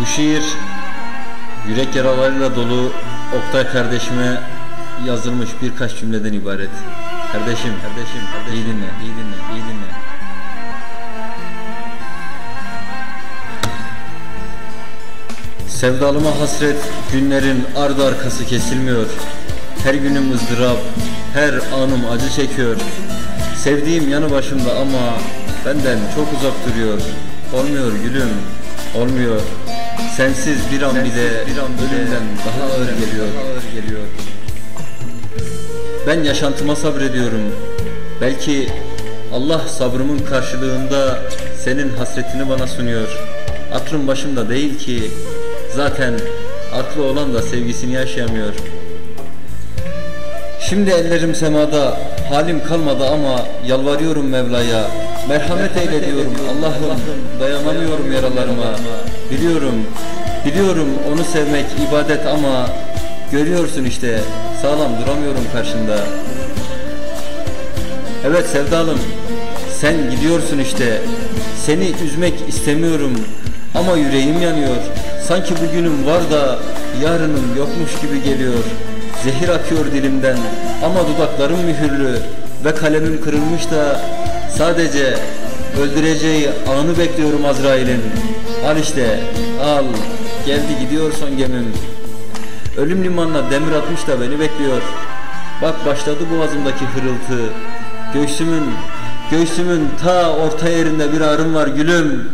Bu şiir yürek yaralarıyla dolu Oktay kardeşime yazılmış birkaç cümleden ibaret. Kardeşim, kardeşim, kardeşim. iyi dinle, iyi dinle, iyi dinle. Sevdalıma hasret günlerin ardı arkası kesilmiyor. Her günüm ızdırap, her anım acı çekiyor. Sevdiğim yanı başımda ama benden çok uzak duruyor. Olmuyor gülüm, olmuyor. Sensiz bir an bile bir an ölümden daha ağır geliyor. Daha ağır geliyor. Ben yaşantıma sabrediyorum. Belki Allah sabrımın karşılığında senin hasretini bana sunuyor. Aklım başımda değil ki zaten aklı olan da sevgisini yaşayamıyor. Şimdi ellerim semada, halim kalmadı ama yalvarıyorum Mevla'ya. Merhamet eyle diyorum Allah'ım, dayanamıyorum yaralarıma. Biliyorum, biliyorum onu sevmek ibadet ama görüyorsun işte sağlam duramıyorum karşında. Evet sevdalım, sen gidiyorsun işte. Seni üzmek istemiyorum ama yüreğim yanıyor. Sanki bugünüm var da yarınım yokmuş gibi geliyor. Zehir akıyor dilimden ama dudaklarım mühürlü ve kalemim kırılmış da sadece öldüreceği anı bekliyorum Azrail'in. Al işte al geldi gidiyor son gemim. Ölüm limanına demir atmış da beni bekliyor. Bak başladı boğazımdaki hırıltı. Göğsümün, göğsümün ta orta yerinde bir ağrım var gülüm.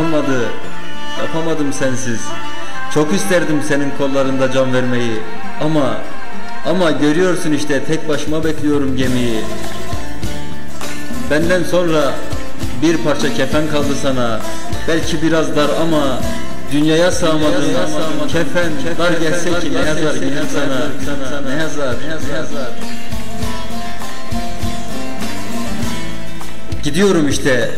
Olmadı, yapamadım sensiz. Çok isterdim senin kollarında can vermeyi. Ama, ama görüyorsun işte tek başıma bekliyorum gemiyi. Benden sonra bir parça kefen kaldı sana. Belki biraz dar ama dünyaya sığamadın. Kefen, dar gelse ki ne yazar gülüm sana. Ne yazar, ne yazar. Gidiyorum işte.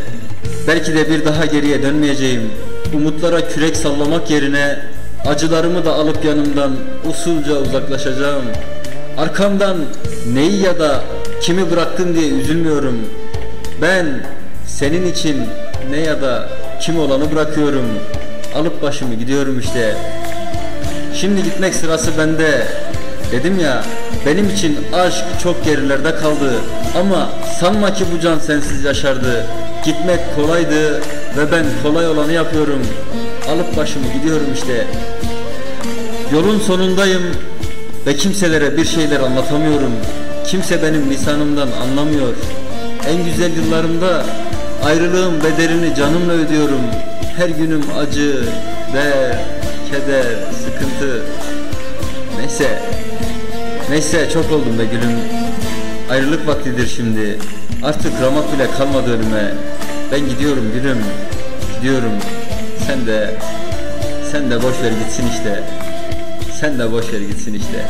Belki de bir daha geriye dönmeyeceğim. Umutlara kürek sallamak yerine acılarımı da alıp yanımdan usulca uzaklaşacağım. Arkamdan neyi ya da kimi bıraktın diye üzülmüyorum. Ben senin için ne ya da kim olanı bırakıyorum. Alıp başımı gidiyorum işte. Şimdi gitmek sırası bende. Dedim ya benim için aşk çok gerilerde kaldı. Ama sanma ki bu can sensiz yaşardı. Gitmek kolaydı ve ben kolay olanı yapıyorum. Alıp başımı gidiyorum işte. Yolun sonundayım ve kimselere bir şeyler anlatamıyorum. Kimse benim lisanımdan anlamıyor. En güzel yıllarımda ayrılığın bedelini canımla ödüyorum. Her günüm acı, der, keder, sıkıntı. Neyse, neyse çok oldum be gülüm. Ayrılık vaktidir şimdi. Artık ramak bile kalmadı önüme. Ben gidiyorum gülüm, gidiyorum. Sen de, sen de boş ver gitsin işte. Sen de boş ver gitsin işte.